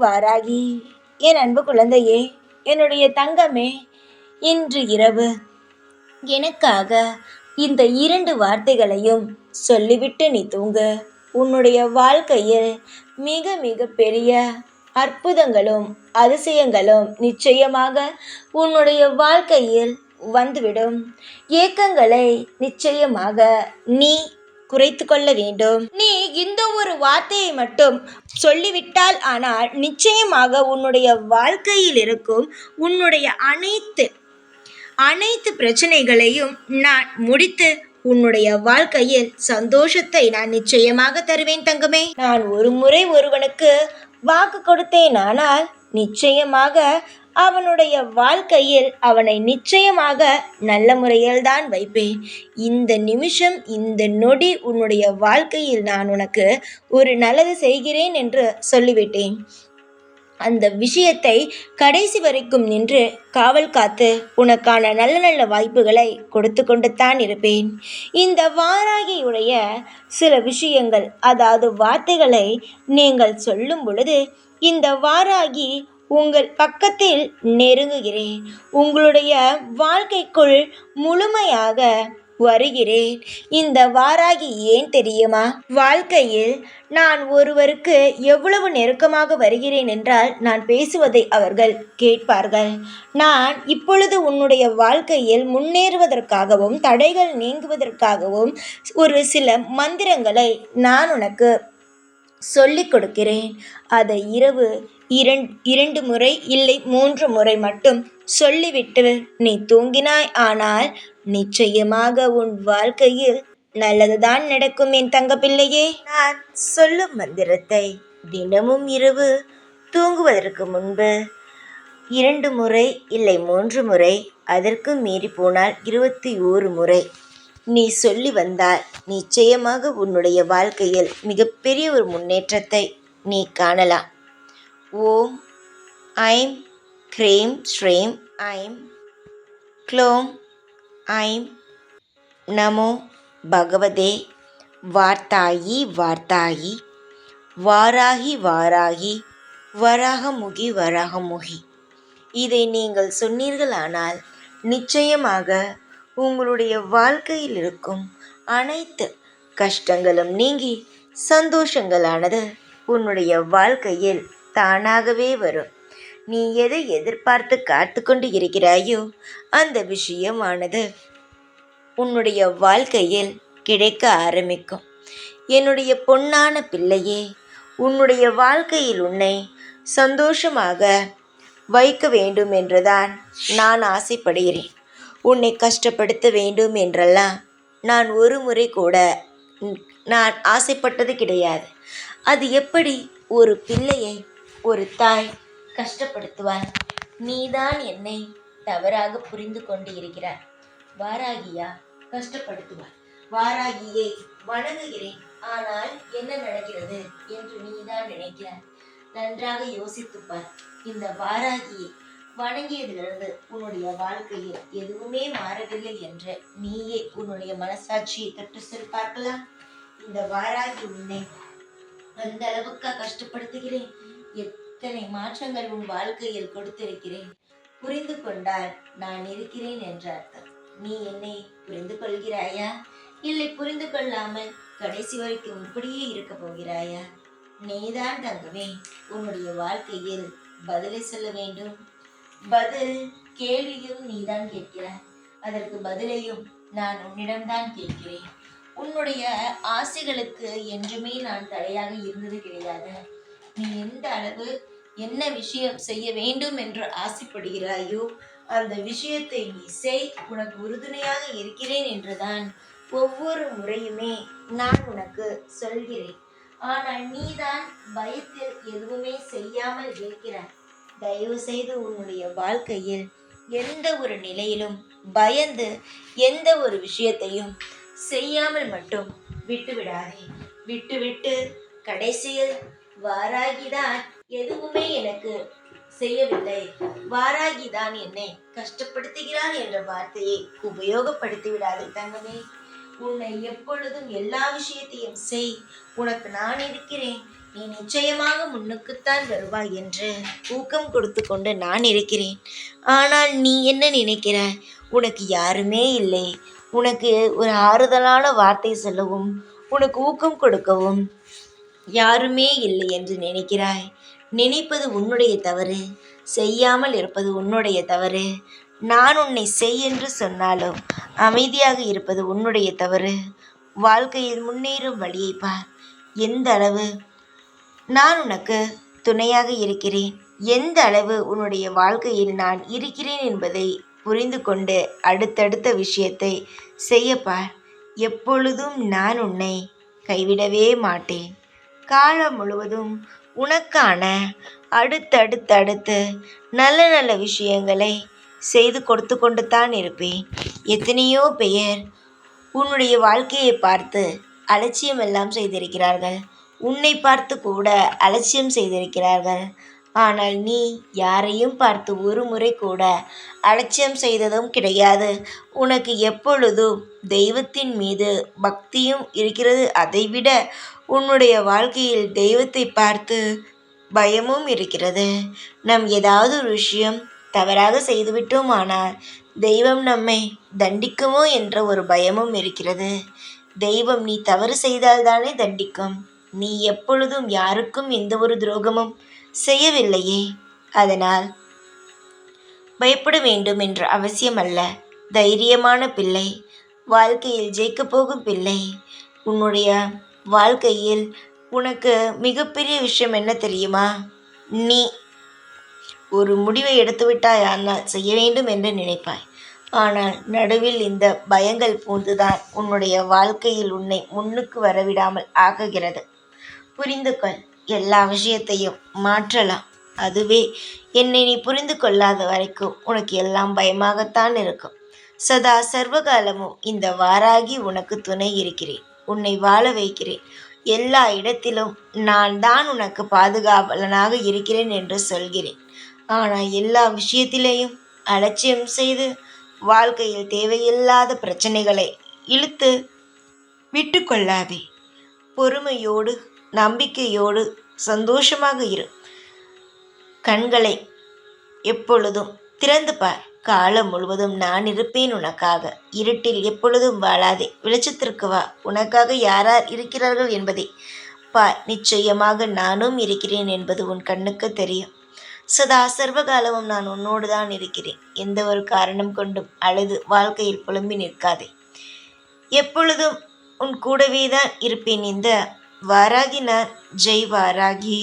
வாராகி. என் அன்பு குழந்தையே என்னுடைய தங்கமே இன்று இரவு எனக்காக இந்த இரண்டு வார்த்தைகளையும் சொல்லிவிட்டு நீ தூங்கு. உன்னுடைய வாழ்க்கையில் மிக மிக பெரிய அற்புதங்களும் அதிசயங்களும் நிச்சயமாக உன்னுடைய வாழ்க்கையில் வந்துவிடும். ஏக்கங்களை நிச்சயமாக நீ குறைத்து கொள்ள வேண்டும். நீ இந்த ஒரு வார்த்தையை மட்டும் சொல்லிவிட்டால் ஆனால் நிச்சயமாக உன்னுடைய வாழ்க்கையில் இருக்கும் உன்னுடைய அனைத்து அனைத்து பிரச்சனைகளையும் நான் முடித்து உன்னுடைய வாழ்க்கையில் சந்தோஷத்தை நான் நிச்சயமாக தருவேன் தங்கமே. நான் ஒரு முறை ஒருவனுக்கு வாக்கு கொடுத்தேன் ஆனால் நிச்சயமாக அவனுடைய வாழ்க்கையில் அவனை நிச்சயமாக நல்ல முறையில் தான் வைப்பேன். இந்த நிமிஷம் இந்த நொடி உன்னுடைய வாழ்க்கையில் நான் உனக்கு ஒரு நல்லது செய்கிறேன் என்று சொல்லிவிட்டேன். அந்த விஷயத்தை கடைசி வரைக்கும் நின்று காவல் காத்து உனக்கான நல்ல நல்ல வாய்ப்புகளை கொடுத்து கொண்டு தான் இருப்பேன். இந்த வாராகியுடைய சில விஷயங்கள் அதாவது வார்த்தைகளை நீங்கள் சொல்லும் பொழுது இந்த வாராகி உங்கள் பக்கத்தில் நெருங்குகிறேன். உங்களுடைய வாழ்க்கைக்குள் முழுமையாக வருகிறேன். இந்த வாராகி ஏன் தெரியுமா? வாழ்க்கையில் நான் ஒருவருக்கு எவ்வளவு நெருக்கமாக வருகிறேன் என்றால் நான் பேசுவதை அவர்கள் கேட்பார்கள். நான் இப்பொழுது உன்னுடைய வாழ்க்கையில் முன்னேறுவதற்காகவும் தடைகள் நீங்குவதற்காகவும் ஒரு சில மந்திரங்களை நான் உனக்கு சொல்லிக் கொடுக்கிறேன். அதை இரவு இரண் இரண்டு முறை இல்லை மூன்று முறை மட்டும் சொல்லிவிட்டு நீ தூங்கினாய் ஆனால் நிச்சயமாக உன் வாழ்க்கையில் நல்லதுதான் நடக்கும் என் தங்கப்பிள்ளையே நான் சொல்லும் மந்திரத்தை தினமும் இரவு தூங்குவதற்கு முன்பு இரண்டு முறை இல்லை மூன்று முறை அதற்கும் மீறி போனால் இருபத்தி ஓரு முறை நீ சொல்லி வந்தால் நிச்சயமாக உன்னுடைய வாழ்க்கையில் மிகப்பெரிய ஒரு முன்னேற்றத்தை நீ காணலாம். ஓம் ஐம் க்ரீம் ஸ்ரீம் ஐம் க்ளோம் ஐம் நமோ பகவதே. வார்த்தாயி வார்த்தாயி வாராகி வாராகி வராகமுகி வராகமுகி. இதை நீங்கள் சொன்னீர்களானால் நிச்சயமாக உங்களுடைய வாழ்க்கையில் இருக்கும் அனைத்து கஷ்டங்களும் நீங்கி சந்தோஷங்களானது உன்னுடைய வாழ்க்கையில் தானாகவே வரும். நீ எதை எதிர்பார்த்து காத்து கொண்டு இருக்கிறாயோ அந்த விஷயமானது உன்னுடைய வாழ்க்கையில் கிடைக்க ஆரம்பிக்கும். என்னுடைய பொன்னான பிள்ளையே உன்னுடைய வாழ்க்கையில் உன்னை சந்தோஷமாக வைக்க வேண்டும் என்றுதான் நான் ஆசைப்படுகிறேன். உன்னை கஷ்டப்படுத்த வேண்டும் என்றெல்லாம் நான் ஒரு முறை கூட நான் ஆசைப்பட்டது கிடையாது. அது எப்படி ஒரு பிள்ளையை ஒரு தாய் கஷ்டப்படுத்துவார் நீதான் என்னை தவறாக புரிந்து கொண்டு இருக்கிறார் வாராகியா கஷ்டப்படுத்துவார் வாராகியை வணங்குகிறேன். ஆனால் என்ன நடக்கிறது என்று நீதான் நினைக்கிறார் நன்றாக யோசித்துப்பார் இந்த வாராகியை வணங்கியதிலிருந்து உன்னுடைய வாழ்க்கையில் எதுவுமே மாறவில்லை என்று நீயே உன்னுடைய மனசாட்சியை தொட்டு சிரிப்பார்களா இந்த வாராகி உன்னை அந்த அளவுக்கா கஷ்டப்படுத்துகிறேன்? எத்தனை மாற்றங்கள் உன் வாழ்க்கையில் கொடுத்திருக்கிறேன்? புரிந்து கொண்டால் நான் இருக்கிறேன் என்ற அர்த்தம். நீ என்னை புரிந்து கொள்கிறாயா? இல்லை புரிந்து கொள்ளாமல் கடைசி வரைக்கும் இப்படியே இருக்க போகிறாயா? நீதான் தங்கவே உன்னுடைய வாழ்க்கையில் பதிலை சொல்ல வேண்டும். பதில் கேள்வியும் நீதான் கேட்கிறாய். அதற்கு பதிலையும் நான் உன்னிடம்தான் கேட்கிறேன். உன்னுடைய ஆசைகளுக்கு என்றுமே நான் தடையாக இருந்தது கிடையாது. நீ எந்த அளவு என்ன விஷயம் செய்ய வேண்டும் என்று ஆசைப்படுகிறாயோ அந்த விஷயத்தை நீ செய் உனக்கு உறுதுணையாக இருக்கிறேன் என்றுதான் ஒவ்வொரு முறையுமே நான் உனக்கு சொல்கிறேன். ஆனால் நீதான் பயத்தில் எதுவுமே செய்யாமல் இருக்கிறாய். தயவு செய்து உன்னுடைய வாழ்க்கையில் எந்த ஒரு நிலையிலும் பயந்து எந்த ஒரு விஷயத்தையும் செய்யாமல் மட்டும் விட்டு விடாதே கடைசியில் வாராகிதான். எதுவுமே எனக்கு செய்யவில்லை. வாராகிதான் என்னை கஷ்டப்படுத்துகிறான் என்ற வார்த்தையை உபயோகப்படுத்தி விடாதே தங்கமே. உன்னை எப்பொழுதும் எல்லா விஷயத்தையும் செய். உனக்கு நான் இருக்கிறேன். நீ நிச்சயமாக முன்னுக்குத்தான் வருவாய் என்று ஊக்கம் கொடுத்து கொண்டு நான் இருக்கிறேன். ஆனால் நீ என்ன நினைக்கிற? உனக்கு யாருமே இல்லை. உனக்கு ஒரு ஆறுதலான வார்த்தை சொல்லவும் உனக்கு ஊக்கம் கொடுக்கவும் யாருமே இல்லை என்று நினைக்கிறாய். நினைப்பது உன்னுடைய தவறு செய்யாமல் இருப்பது உன்னுடைய தவறு. நான் உன்னை செய் என்று சொன்னாலும் அமைதியாக இருப்பது உன்னுடைய தவறு. வாழ்க்கையில் முன்னேறும் வழியை பார். எந்த அளவு நான் உனக்கு துணையாக இருக்கிறேன். எந்த அளவு உன்னுடைய வாழ்க்கையில் நான் இருக்கிறேன் என்பதை புரிந்து கொண்டு அடுத்தடுத்த விஷயத்தை செய்யப்பார் எப்பொழுதும் நான் உன்னை கைவிடவே மாட்டேன். காலம் முழுவதும் உனக்கான அடுத்தடுத்தடுத்து நல்ல நல்ல விஷயங்களை செய்து கொடுத்து கொண்டு தான் இருப்பேன். எத்தனையோ பெயர் உன்னுடைய வாழ்க்கையை பார்த்து அலட்சியம் எல்லாம் செய்திருக்கிறார்கள். உன்னை பார்த்து கூட அலட்சியம் செய்திருக்கிறார்கள். ஆனால் நீ யாரையும் பார்த்து ஒரு முறை கூட அலட்சியம் செய்ததும் கிடையாது. உனக்கு எப்பொழுதும் தெய்வத்தின் மீது பக்தியும் இருக்கிறது. அதைவிட உன்னுடைய வாழ்க்கையில் தெய்வத்தை பார்த்து பயமும் இருக்கிறது. நம் ஏதாவது ஒரு விஷயம் தவறாக செய்துவிட்டோமானால் தெய்வம் நம்மை தண்டிக்குமோ என்ற ஒரு பயமும் இருக்கிறது. தெய்வம் நீ தவறு செய்தால்தானே தண்டிக்கும். நீ எப்பொழுதும் யாருக்கும் எந்த ஒரு துரோகமும் செய்யவில்லையே. அதனால் பயப்பட வேண்டும் என்ற அவசியம் அல்ல தைரியமான பிள்ளை. வாழ்க்கையில் ஜெயிக்கப் போகும் பிள்ளை. உன்னுடைய வாழ்க்கையில் உனக்கு மிகப்பெரிய விஷயம் என்ன தெரியுமா? நீ ஒரு முடிவை எடுத்துவிட்டாய் ஆனால் செய்ய வேண்டும் என்று நினைப்பாய். ஆனால் நடுவில் இந்த பயங்கள் பூந்துதான் உன்னுடைய வாழ்க்கையில் உன்னை முன்னுக்கு வரவிடாமல் ஆகுகிறது புரிந்து கொள் எல்லா விஷயத்தையும் மாற்றலாம். அதுவே என்னை நீ புரிந்து கொள்ளாத வரைக்கும் உனக்கு எல்லாம் பயமாகத்தான் இருக்கும். சதா சர்வகாலமும் இந்த வாராகி உனக்கு துணை இருக்கிறேன். உன்னை வாழ வைக்கிறேன். எல்லா இடத்திலும் நான் தான் உனக்கு பாதுகாவலனாக இருக்கிறேன் என்று சொல்கிறேன். ஆனால் எல்லா விஷயத்திலேயும் அலட்சியம் செய்து வாழ்க்கையில் தேவையில்லாத பிரச்சனைகளை இழுத்து விட்டு கொள்ளாதே பொறுமையோடு நம்பிக்கையோடு சந்தோஷமாக இரு. கண்களை எப்பொழுதும் திறந்து பார். காலம் முழுவதும் நான் இருப்பேன் உனக்காக. இருட்டில் எப்பொழுதும் வாழாதே. வெளிச்சத்திற்கு வா. உனக்காக யாரார் இருக்கிறார்கள் என்பதை பார். நிச்சயமாக நானும் இருக்கிறேன் என்பது உன் கண்ணுக்கு தெரியும். சதா சர்வகாலமும் நான் உன்னோடு தான் இருக்கிறேன். எந்த ஒரு காரணம் கொண்டும் அழுது வாழ்க்கையில் புலம்பி நிற்காதே. எப்பொழுதும் உன் கூடவே தான் இருப்பேன் இந்த வாராகி நான் ஜெய் வாராகி